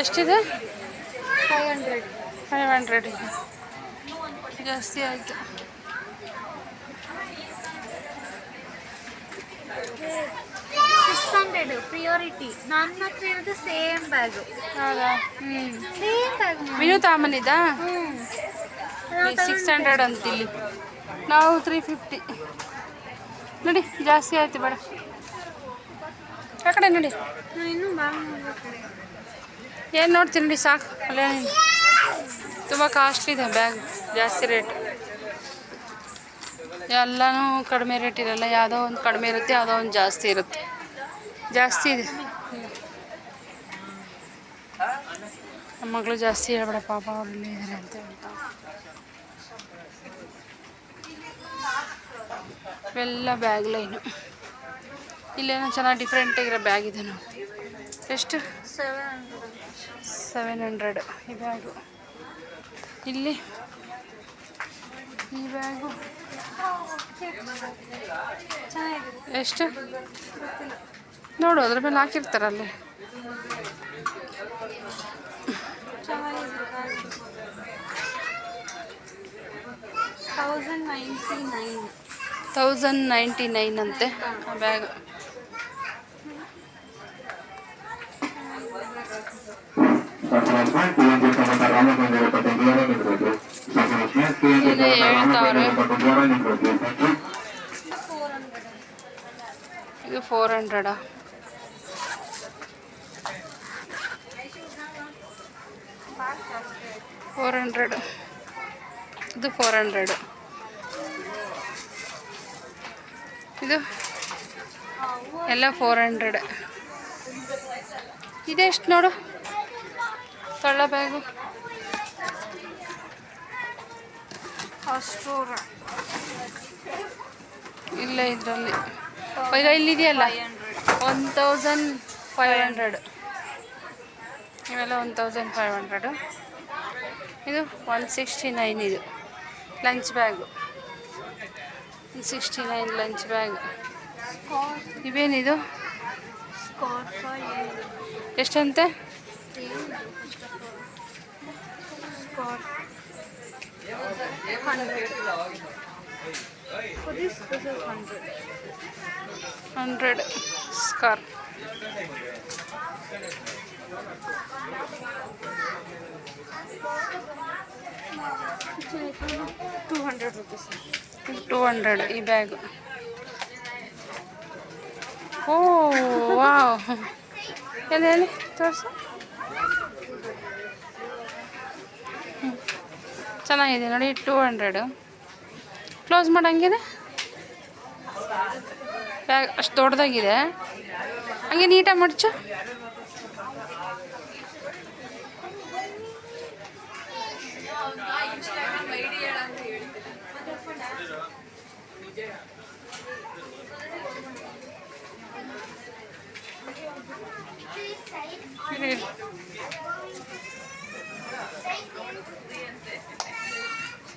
ಎಷ್ಟಿದೆ? Five hundred five hundred ಇದೆ. ಜಾಸ್ತಿ ಆಯಿತು. ಸಿಕ್ಸ್ ಹಂಡ್ರೆಡ್ ಪ್ರಿಯಾರಿಟಿ ನನ್ನ ಹತ್ರ ಇರೋದು ಸೇಮ್ ಬ್ಯಾಗು ಹೌದಾ? ಹ್ಞೂ ಸೇಮ್ ಬ್ಯಾಗ್ ಮಿನು ತಾಮನಿದಾ ಸಿಕ್ಸ್ ಹಂಡ್ರೆಡ್ ನಾವು ತ್ರೀ ಫಿಫ್ಟಿ ನೋಡಿ ಜಾಸ್ತಿ ಆಯ್ತು ಬೇಡ. ಆ ಕಡೆ ನೋಡಿ. ಇನ್ನೂ ಬ್ಯಾಗ್ ಏನು ನೋಡ್ತೀನಿ ರೀ ಸಾಕು? ಅಲ್ಲೇ ತುಂಬ ಕಾಸ್ಟ್ಲಿ ಇದೆ ಬ್ಯಾಗ್ ಜಾಸ್ತಿ ರೇಟ್ ಎಲ್ಲನೂ ಕಡಿಮೆ ರೇಟ್ ಇರಲ್ಲ, ಯಾವುದೋ ಒಂದು ಕಡಿಮೆ ಇರುತ್ತೆ, ಯಾವುದೋ ಒಂದು ಜಾಸ್ತಿ ಇರುತ್ತೆ. ಜಾಸ್ತಿ ಇದೆ. ನಮ್ಮ ಮಗಳು ಜಾಸ್ತಿ ಹೇಳ್ಬೇಡ, ಪಾಪ ಅವ್ರು ಇಲ್ಲೇ ಇದ್ದಾರೆ ಅಂತ ಹೇಳ್ತಾ ಇವೆಲ್ಲ ಬ್ಯಾಗ್ ಲೈನು ಇಲ್ಲೇನೋ ಚೆನ್ನಾಗಿ ಡಿಫ್ರೆಂಟಾಗಿರೋ ಬ್ಯಾಗ್ ಇದೆ ನೋಡಿ ಎಷ್ಟು? Seven hundred. ಸೆವೆನ್ ಹಂಡ್ರೆಡ್ ಈ ಬ್ಯಾಗು. ಇಲ್ಲಿ. ಈ ಬ್ಯಾಗು. ಎಷ್ಟು? ನೋಡು ಅದ್ರ ಮೇಲೆ ಹಾಕಿರ್ತಾರಲ್ಲಿ thousand ninety nine thousand ninety nine ಅಂತೆ ಆ bag. Sementara taruh. dengan pertengahan yang berada. Thank you. ಇದು ಫೋರ್ ಹಂಡ್ರೆಡಾ ಫೋರ್ ಹಂಡ್ರೆಡ್ ಇದು ಫೋರ್ ಹಂಡ್ರೆಡ್ ಇದು ಎಲ್ಲ ಫೋರ್ ಹಂಡ್ರೆಡ್ ಇದೆಷ್ಟು ನೋಡು ತಳ್ಳ ಬ್ಯಾಗು ಅಷ್ಟು ಇಲ್ಲ ಇದರಲ್ಲಿ. ಈಗ ಇಲ್ಲಿದೆಯಲ್ಲ? ಒನ್ ತೌಸಂಡ್ ಫೈವ್ ಹಂಡ್ರೆಡ್ ಇವೆಲ್ಲ ಒನ್ ತೌಸಂಡ್ ಫೈವ್ ಹಂಡ್ರೆಡು ಇದು ಒನ್ ಸಿಕ್ಸ್ಟಿ ನೈನ್ ಇದು lunch bag one sixty nine lunch bag ಇವೇನಿದು? ಎಷ್ಟಂತೆ? 100 scar Two hundred rupees. Two hundred. E bag. Oh wow. Can I? Tosa. ಚೆನ್ನಾಗಿದೆ. ನೋಡಿ two hundred close ಮಾಡಂಗಿದೆ? Bag ಅಷ್ಟು ದೊಡ್ಡದಾಗಿದೆ. ಹಂಗೆ ನೀಟಾಗಿ ಮಡ್ಚು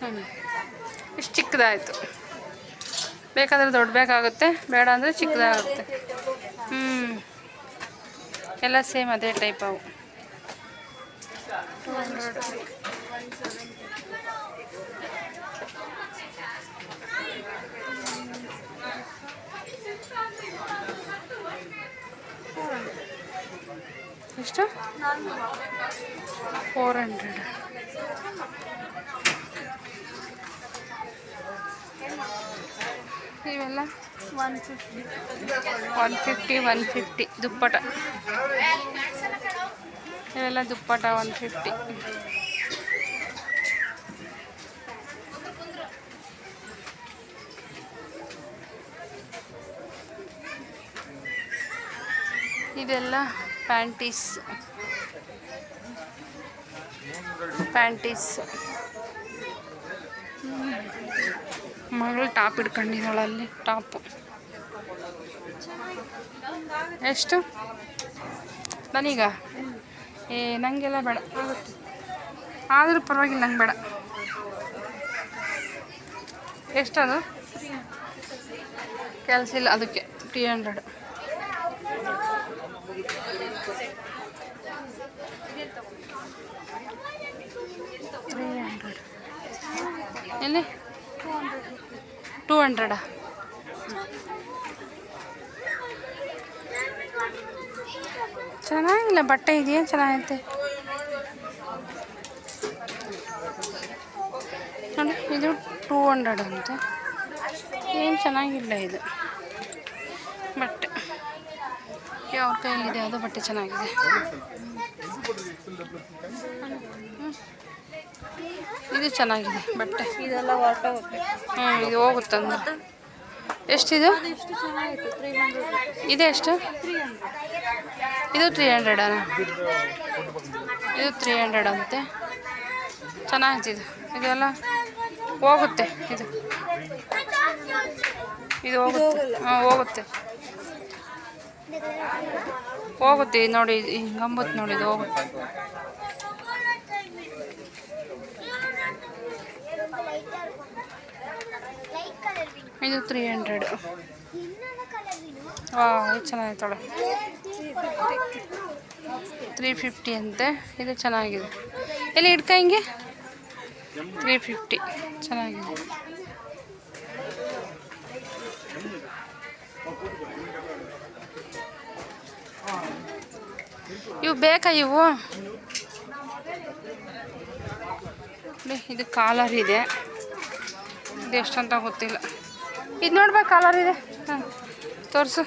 ಹ್ಮ್. ಇಷ್ಟು ಚಿಕ್ಕದಾಯಿತು. ಬೇಕಾದರೆ ದೊಡ್ಡ ಬೇಕಾಗುತ್ತೆ, ಬೇಡ ಅಂದರೆ ಚಿಕ್ಕದಾಗುತ್ತೆ. ಹ್ಞೂ ಎಲ್ಲ ಸೇಮ್ ಅದೇ ಟೈಪ್ ಅವು. ಎಷ್ಟು? ಫೋರ್ ಹಂಡ್ರೆಡ್ ಇವೆಲ್ಲ one fifty one fifty one fifty dupatta ಇವೆಲ್ಲ ದುಪ್ಪಟ ಒನ್ ಫಿಫ್ಟಿ ಇದೆಲ್ಲ ಪ್ಯಾಂಟೀಸ್. ಪ್ಯಾಂಟೀಸ್. ಮಗಳು ಟಾಪ್ ಹಿಡ್ಕೊಂಡಿದ್ದಾಳೆ ಅಲ್ಲಿ, ಟಾಪು. ಎಷ್ಟು? ನನೀಗ? ಏ ನನಗೆಲ್ಲ ಬೇಡ. ಆದರೂ ಪರವಾಗಿಲ್ಲ, ನಂಗೆ ಬೇಡ. ಎಷ್ಟದು? ಕೆಲಸ ಇಲ್ಲ, ಅದಕ್ಕೆ ತ್ರೀ ಹಂಡ್ರೆಡ್. Three hundred. ಎಲ್ಲಿ? ಟೂ ಹಂಡ್ರೆಡಾ. ಚೆನ್ನಾಗಿಲ್ಲ, ಬಟ್ಟೆ ಇದೆಯಾ? ಚೆನ್ನಾಗೈತೆ. ನೋಡಿ, ಇದು ಟೂ ಹಂಡ್ರೆಡ್ ಅಂತೆ. ಏನು ಚೆನ್ನಾಗಿಲ್ಲ ಇದು. ಬಟ್ಟೆ. ಯಾವ್ರ ಕೈಯಲ್ಲಿದೆ ಅದು ಬಟ್ಟೆ ಚೆನ್ನಾಗಿದೆ. ಇದು ಚೆನ್ನಾಗಿದೆ ಬಟ್ಟೆ. ಇದೆಲ್ಲ ಹ್ಞೂ ಇದು ಹೋಗುತ್ತೆ ಅಂದ್ರೆ ಎಷ್ಟಿದು? ಇದು ಎಷ್ಟು? ಇದು ತ್ರೀ ಹಂಡ್ರೆಡಾ ಇದು ತ್ರೀ ಹಂಡ್ರೆಡ್ ಅಂತೆ. ಚೆನ್ನಾಗ್ತಿದೆ. ಇದೆಲ್ಲ ಹೋಗುತ್ತೆ ಇದು. ಇದು ಹೋಗುತ್ತೆ. ಹಾಂ ಹೋಗುತ್ತೆ. ಹೋಗುತ್ತೆ ಇದು ನೋಡಿ ಗಂಬತ್ ನೋಡಿ ಇದು ಹೋಗುತ್ತೆ. ಇದು ತ್ರೀ ಹಂಡ್ರೆಡ್ ಹಾಂ ಇದು ಚೆನ್ನಾಗಿತ್ತಳೆ ತ್ರೀ ಫಿಫ್ಟಿ ಅಂತೆ. ಇದು ಚೆನ್ನಾಗಿದೆ. ಎಲ್ಲಿ ಇಡ್ಕ ಹಿಂಗೆ? ತ್ರೀ ಫಿಫ್ಟಿ ಚೆನ್ನಾಗಿದೆ. ಇವು ಬೇಕಾ ಇವು? ಇದು ಕಾಲರ್ ಇದೆ. ಇದು ಎಷ್ಟಂತ ಗೊತ್ತಿಲ್ಲ. ಇದು ನೋಡ್ಬೇಕು ಕಲರ್ ಇದೆ. ಹಾಂ ತೋರಿಸು.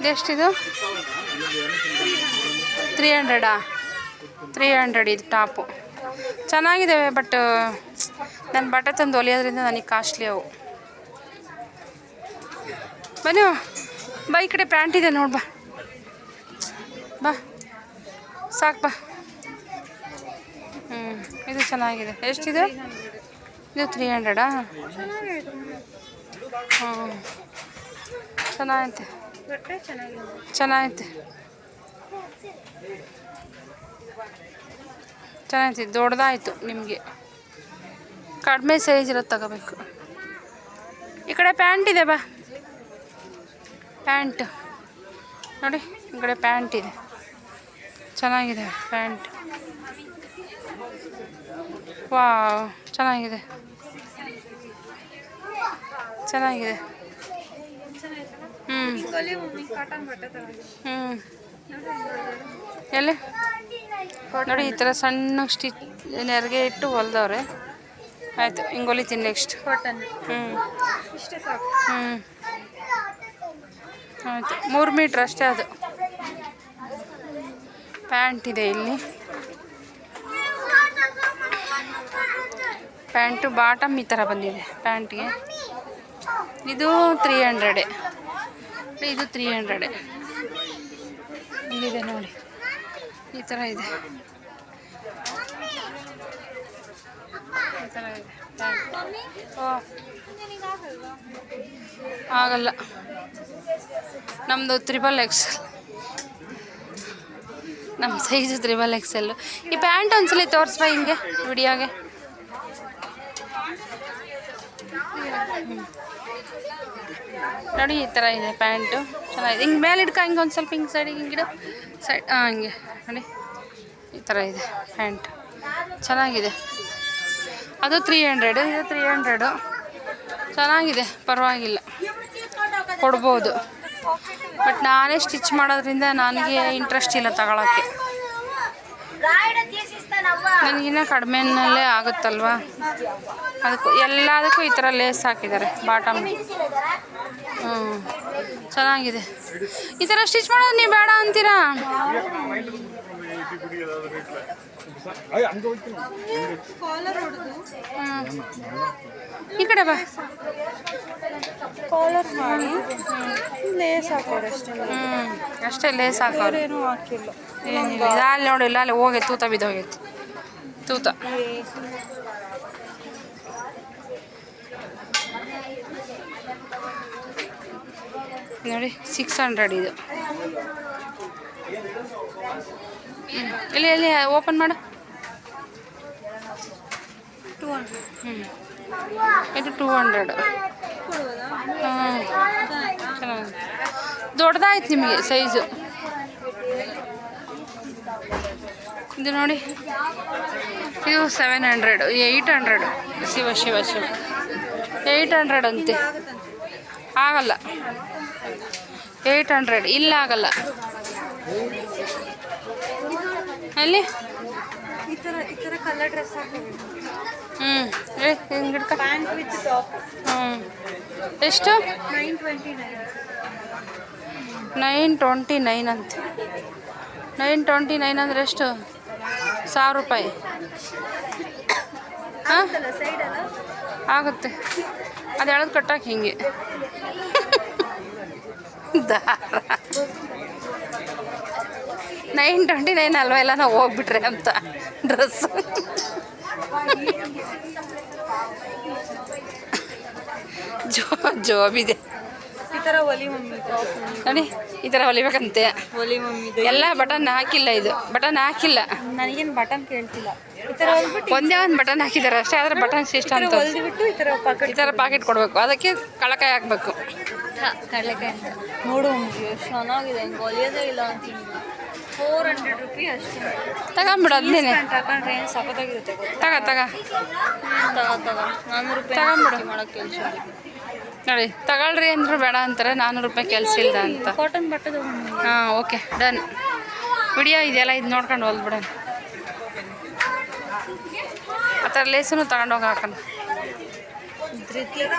ಇದೆಷ್ಟಿದು ತ್ರೀ ಹಂಡ್ರೆಡಾ ತ್ರೀ ಹಂಡ್ರೆಡ್ ಇದು ಟಾಪು ಚೆನ್ನಾಗಿದ್ದಾವೆ ಬಟ್ ನನ್ನ ಬಟ್ಟೆ ತಂದು ಹೊಲಿಯೋದ್ರಿಂದ ನನಗೆ ಕಾಸ್ಟ್ಲಿ ಅವು. ಬನ್ನಿ, ಬಾ, ಈ ಕಡೆ ಪ್ಯಾಂಟ್ ಇದೆ ನೋಡು ಬಾ. ಬಾ. ಸಾಕು ಬಾ. ಹ್ಞೂ ಇದು ಚೆನ್ನಾಗಿದೆ. ಎಷ್ಟಿದೆ? ಇದು ತ್ರೀ ಹಂಡ್ರೆಡಾ ಹ್ಞೂ ಚೆನ್ನಾಗೈತೆ. ಚೆನ್ನಾಗೈತೆ. ಚೆನ್ನಾಗೈತೆ. ದೊಡ್ಡದಾಯಿತು ನಿಮಗೆ. ಕಡಿಮೆ ಸೈಜ್ ಇರೋದು ತಗೋಬೇಕು. ಈ ಕಡೆ ಪ್ಯಾಂಟ್ ಇದೆ ಬಾ. ಪ್ಯಾಂಟ್ ನೋಡಿ, ಈ ಕಡೆ ಪ್ಯಾಂಟ್ ಇದೆ. ಚೆನ್ನಾಗಿದೆ ಪ್ಯಾಂಟ್ ವಾ ಚೆನ್ನಾಗಿದೆ. ಚೆನ್ನಾಗಿದೆ. ಹ್ಞೂ ಹಿಂಗೊಲಿ ಹ್ಞೂ ಎಲ್ಲಿ? ನೋಡಿ ಈ ಥರ ಸಣ್ಣ ಸ್ಟಿಚ್ ನೆರಿಗೆ ಇಟ್ಟು ಹೊಲ್ದವ್ರೆ. ಆಯಿತು ಹಿಂಗೆ ತಿನ್ ನೆಕ್ಸ್ಟ್ ಹ್ಞೂ ಹ್ಞೂ ಆಯಿತು ಮೂರು ಮೀಟ್ರ್ ಅಷ್ಟೇ ಅದು. ಪ್ಯಾಂಟ್ ಇದೆ ಇಲ್ಲಿ. ಪ್ಯಾಂಟು ಬಾಟಮ್ ಈ ಥರ ಬಂದಿದೆ ಪ್ಯಾಂಟ್ಗೆ. ಇದು ತ್ರೀ ಹಂಡ್ರೆಡೆ ಇದು ತ್ರೀ ಹಂಡ್ರೆಡೆ ಇಲ್ಲಿದೆ ನೋಡಿ. ಈ ಥರ ಇದೆ. ಈ ಥರ ಇದೆ. ಆಗಲ್ಲ. ನಮ್ಮದು ತ್ರಿಬಲ್ ಎಕ್ಸ್ ನಮ್ಮ ಸೈಜ್ ತ್ರಿಬಲ್ ಎಕ್ಸೆಲ್ಲು ಈ ಪ್ಯಾಂಟ್ ಒಂದ್ಸಲಿ ತೋರಿಸ್ಬಾ ಹಿಂಗೆ, ವಿಡಿಯೋಗೆ? ನೋಡಿ, ಈ ಥರ ಇದೆ ಪ್ಯಾಂಟು. ಚೆನ್ನಾಗಿದೆ. ಹಿಂಗೆ ಮೇಲೆ ಇಡ್ಕ ಹಿಂಗೆ ಒಂದು ಸ್ವಲ್ಪ ಹಿಂಗೆ ಸೈಡಿಗೆ ಹಿಂಗಿಡು ಸೈಡ್ ಹಾಂ ಹಿಂಗೆ. ನೋಡಿ, ಈ ಥರ ಇದೆ ಪ್ಯಾಂಟ್. ಚೆನ್ನಾಗಿದೆ. ಅದು ತ್ರೀ ಹಂಡ್ರೆಡು ಇದು ತ್ರೀ ಹಂಡ್ರೆಡು ಚೆನ್ನಾಗಿದೆ. ಪರವಾಗಿಲ್ಲ. ಕೊಡ್ಬೋದು. ಬಟ್ ನಾನೇ ಸ್ಟಿಚ್ ಮಾಡೋದ್ರಿಂದ ನನಗೆ ಇಂಟ್ರೆಸ್ಟ್ ಇಲ್ಲ ತಗೊಳಕ್ಕೆ. ನನಗಿನ್ನ ಕಡಿಮೆನಲ್ಲೇ ಆಗುತ್ತಲ್ವಾ? ಅದಕ್ಕೂ, ಎಲ್ಲದಕ್ಕೂ ಈ ಥರ ಲೇಸ್ ಹಾಕಿದ್ದಾರೆ ಬಾಟಮ್ ಹ್ಞೂ ಚೆನ್ನಾಗಿದೆ. ಈ ಥರ ಸ್ಟಿಚ್ ಮಾಡೋದು ನೀವು ಬೇಡ ಅಂತೀರಾ? ಹ್ಞೂ ಈ ಕಡೆ ಬಾ. ಕಾಲರ್ ಮಾಡಿ ಲೇಸ್ ಹಾಕೋರು ಅಷ್ಟೇ. ಹ್ಞೂ ಅಷ್ಟೇ ಲೇಸ್ ಹಾಕೋರು ಏನೂ ಹಾಕಿಲ್ಲ. ಏನಿಲ್ಲ. ಅಲ್ಲಿ ನೋಡಿ ಇಲ್ಲ ಅಲ್ಲಿ ಹೋಗಿ ತೂತ ಬಿದ್ದೋಗೈತೆ. ತೂತ. ನೋಡಿ ಸಿಕ್ಸ್ ಹಂಡ್ರೆಡ್ ಇದು. ಇಲ್ಲಿ ಇಲ್ಲಿ ಓಪನ್ ಮಾಡು. ಟೂ ಹಂಡ್ರೆಡ್ ಹ್ಞೂ ಇದು ಟೂ ಹಂಡ್ರೆಡ್ ಹಾಂ ಚೆನ್ನಾಗಿ ದೊಡ್ಡದಾಯ್ತು ನಿಮಗೆ ಸೈಜು ಇದು ನೋಡಿ ಇದು seven hundred eight hundred Shiva Shiva Shiva. Eight hundred ಅಂತೆ. ಆಗಲ್ಲ. ಏಯ್ಟ್ ಹಂಡ್ರೆಡ್ ಇಲ್ಲ ಆಗಲ್ಲ. ಅಲ್ಲಿ? ಹ್ಞೂ ಹಿಂಗೆ ಹ್ಞೂ ಎಷ್ಟು? ನೈನ್ ಟ್ವೆಂಟಿ ನೈನ್ ಅಂತ. ನೈನ್ ಟ್ವೆಂಟಿ ನೈನ್ ಅಂದ್ರೆ ಎಷ್ಟು? ಸಾವಿರ ರೂಪಾಯಿ. ಹಾಂ? ಆಗುತ್ತೆ. ಅದು ಎಳೆದು ಕಟ್ಟಾಕಿ ಹಿಂಗೆ. ದಾರ ನೈನ್ ಟ್ವೆಂಟಿ ನೈನ್ ಅಲ್ವಾ, ಎಲ್ಲ ನಾವು ಹೋಗ್ಬಿಟ್ರೆ ಅಂತ ಡ್ರೆಸ್ ಜೋ ಜೋಬಿದೆ. ಈ ಥರ ಒಲಿ ಮಮ್ಮಿ ನೋಡಿ ಈ ಥರ ಹೊಲಿಬೇಕಂತೆ ಒಲಿ ಮಮ್ಮಿ ಎಲ್ಲ ಬಟನ್ ಹಾಕಿಲ್ಲ ಇದು. ಬಟನ್ ಹಾಕಿಲ್ಲ. ನನಗೇನು ಬಟನ್ ಕೇಳ್ತಿಲ್ಲ. ಈ ಥರ ಹೊಲ್ಬಿಟ್ಟು ಒಂದೇ ಒಂದು ಬಟನ್ ಹಾಕಿದ್ದಾರೆ ಅಷ್ಟೇ ಆದರೆ ಬಟನ್ ಸಿಸ್ಟಮ್ ಅಂತ ಹೊಲ್ದ್ಬಿಟ್ಟು ಈ ಥರ ಈ ಪಾಕೆಟ್ ಥರ ಪಾಕೆಟ್ ಕೊಡಬೇಕು. ಅದಕ್ಕೆ ಕಳಕಾಯಿ ಹಾಕಬೇಕು. ಕಡಲೆಕಾಯಿ ಅಂತ. ನೋಡು ಮಮ್ಮಿ ಎಷ್ಟು ಚೆನ್ನಾಗಿದೆ. ಹಿಂಗೆ ಹೊಲಿಯೋದೇ ಇಲ್ಲ ಅಂತೀನಿ ಫೋರ್ ಹಂಡ್ರೆಡ್ ರುಪಿ ಅಷ್ಟೇ. ತಗೊಂಬಿಡು ಅದನ್ನೇ. ಪ್ಯಾಂಟ್ ಹಾಕೊಂಡ್ರೆ ಏನು ಸಖತ್ತಾಗಿರುತ್ತೆ ತಗ ತಗ. ತಗ ತಗೋ ತಗೋ. ನಾನ್ನೂರು ರೂಪಾಯಿ ತಗೊಂಬಿಡು. ಮಾಡೋಕ್ಕೆ ಕೆಲಸ ನೋಡಿ ತಗೊಳ್ರಿ ಅಂದ್ರೆ ಬೇಡ ಅಂತಾರೆ ನಾನ್ನೂರು ರೂಪಾಯಿ ಕೆಲಸ ಇಲ್ಲ ಅಂತ. ಕಾಟನ್ ಬಟ್ಟೆ ಹಾಂ ಓಕೆ ಡನ್. ವಿಡಿಯೋ ಇದೆಯಲ್ಲ ಇದು ನೋಡ್ಕೊಂಡು ಹೋಲ್ಬಿಡೋಣ ಆ ಥರ ಲೇಸನ್ನು ತಗೊಂಡೋಗಿ ಹಾಕೋಣ.